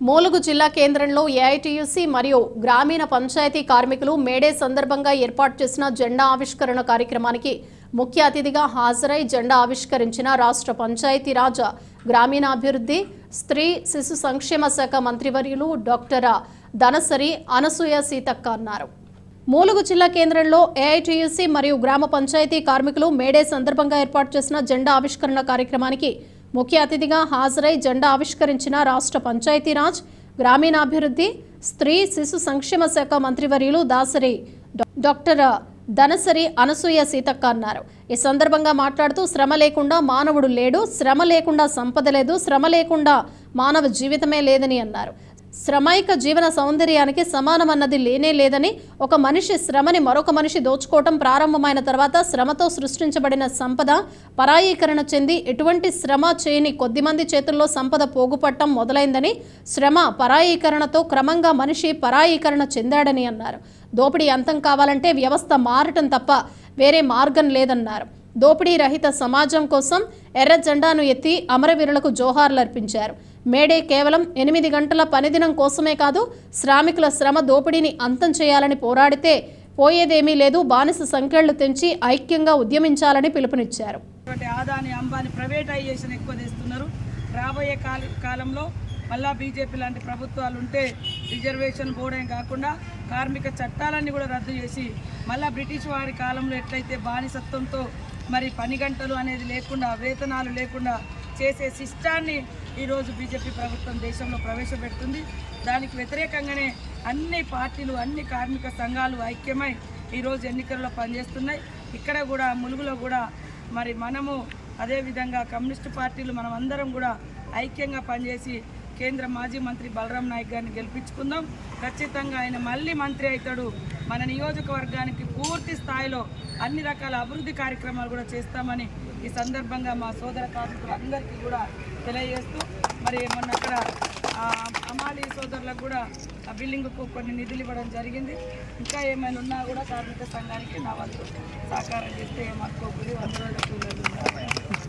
మూలుగు జిల్లా కేంద్రంలో ఏఐటీయూసీ మరియు గ్రామీణ పంచాయతీ కార్మికులు మేడే సందర్భంగా ఏర్పాటు చేసిన జెండా ఆవిష్కరణ కార్యక్రమానికి ముఖ్య అతిథిగా హాజరై జెండా ఆవిష్కరించిన రాష్ట్ర పంచాయతీరాజ్ గ్రామీణాభివృద్ధి స్త్రీ శిశు సంక్షేమ శాఖ మంత్రివర్యులు డాక్టర్ ధనసరి అనసూయ సీతక్క అన్నారు. మూలుగు జిల్లా కేంద్రంలో ఏఐటీయూసీ మరియు గ్రామ పంచాయతీ కార్మికులు మేడే సందర్భంగా ఏర్పాటు చేసిన జెండా ఆవిష్కరణ కార్యక్రమానికి ముఖ్య అతిథిగా హాజరై జెండా ఆవిష్కరించిన రాష్ట్ర పంచాయతీరాజ్ గ్రామీణాభివృద్ధి స్త్రీ శిశు సంక్షేమ శాఖ మంత్రివర్యులు దాసరి డాక్టర్ ధనసరి అనసూయ సీతక్క అన్నారు. ఈ సందర్భంగా మాట్లాడుతూ శ్రమ లేకుండా మానవుడు లేడు శ్రమ లేకుండా సంపద లేదు శ్రమ లేకుండా మానవ జీవితమే లేదని అన్నారు. శ్రమైక జీవన సౌందర్యానికి సమానమన్నది లేనే లేదని ఒక మనిషి శ్రమని మరొక మనిషి దోచుకోవటం ప్రారంభమైన తర్వాత శ్రమతో సృష్టించబడిన సంపద పరాయీకరణ చెంది ఎటువంటి శ్రమ చేయని కొద్దిమంది చేతుల్లో సంపద పోగుపట్టం మొదలైందని శ్రమ పరాయీకరణతో క్రమంగా మనిషి పరాయీకరణ చెందాడని అన్నారు. దోపిడీ అంతం కావాలంటే వ్యవస్థ మారటం తప్ప వేరే మార్గం లేదన్నారు. దోపిడీ రహిత సమాజం కోసం ఎర్ర జెండాను ఎత్తి అమరవీరులకు జోహార్లర్పించారు. మేడే కేవలం ఎనిమిది గంటల పనిదినం కోసమే కాదు శ్రామికుల శ్రమ దోపిడీని అంతం చేయాలని పోరాడితే పోయేదేమీ లేదు బానిస సంఖ్యలు తెంచి ఐక్యంగా ఉద్యమించాలని పిలుపునిచ్చారు. ఆదాని అంబాని ప్రైవేటైజేషన్ ఎక్కువ చేస్తున్నారు. రాబోయే కాల కాలంలో మళ్ళా బీజేపీ లాంటి ప్రభుత్వాలు ఉంటే రిజర్వేషన్ బోర్డే కాకుండా కార్మిక చట్టాలన్నీ కూడా రద్దు చేసి మళ్ళీ బ్రిటిష్ వారి కాలంలో ఎట్లయితే బానిసత్వంతో మరి పని గంటలు అనేది లేకుండా వేతనాలు లేకుండా చేసే సిస్టాన్ని ఈరోజు బీజేపీ ప్రభుత్వం దేశంలో ప్రవేశపెడుతుంది. దానికి వ్యతిరేకంగానే అన్ని పార్టీలు అన్ని కార్మిక సంఘాలు ఐక్యమై ఈరోజు ఎన్నికల్లో పనిచేస్తున్నాయి. ఇక్కడ కూడా ములుగులో కూడా మరి మనము అదేవిధంగా కమ్యూనిస్టు పార్టీలు మనం అందరం కూడా ఐక్యంగా పనిచేసి కేంద్ర మాజీ మంత్రి బలరాం నాయక్ గారిని గెలిపించుకుందాం. ఖచ్చితంగా ఆయన మళ్ళీ మంత్రి అవుతాడు. మన నియోజకవర్గానికి పూర్తి స్థాయిలో అన్ని రకాల అభివృద్ధి కార్యక్రమాలు కూడా చేస్తామని ఈ సందర్భంగా మా సోదర కార్మికులందరికీ కూడా తెలియజేస్తూ మరి మొన్న అక్కడ అమాలి సోదరులకు కూడా ఆ బిల్డింగ్కు కొన్ని నిధులు ఇవ్వడం జరిగింది. ఇంకా ఏమైనా ఉన్నా కూడా కార్మిక సంఘానికి నా వంతు సహకారం చేస్తే ఏమనుకోకూడదు. వంద రోజుల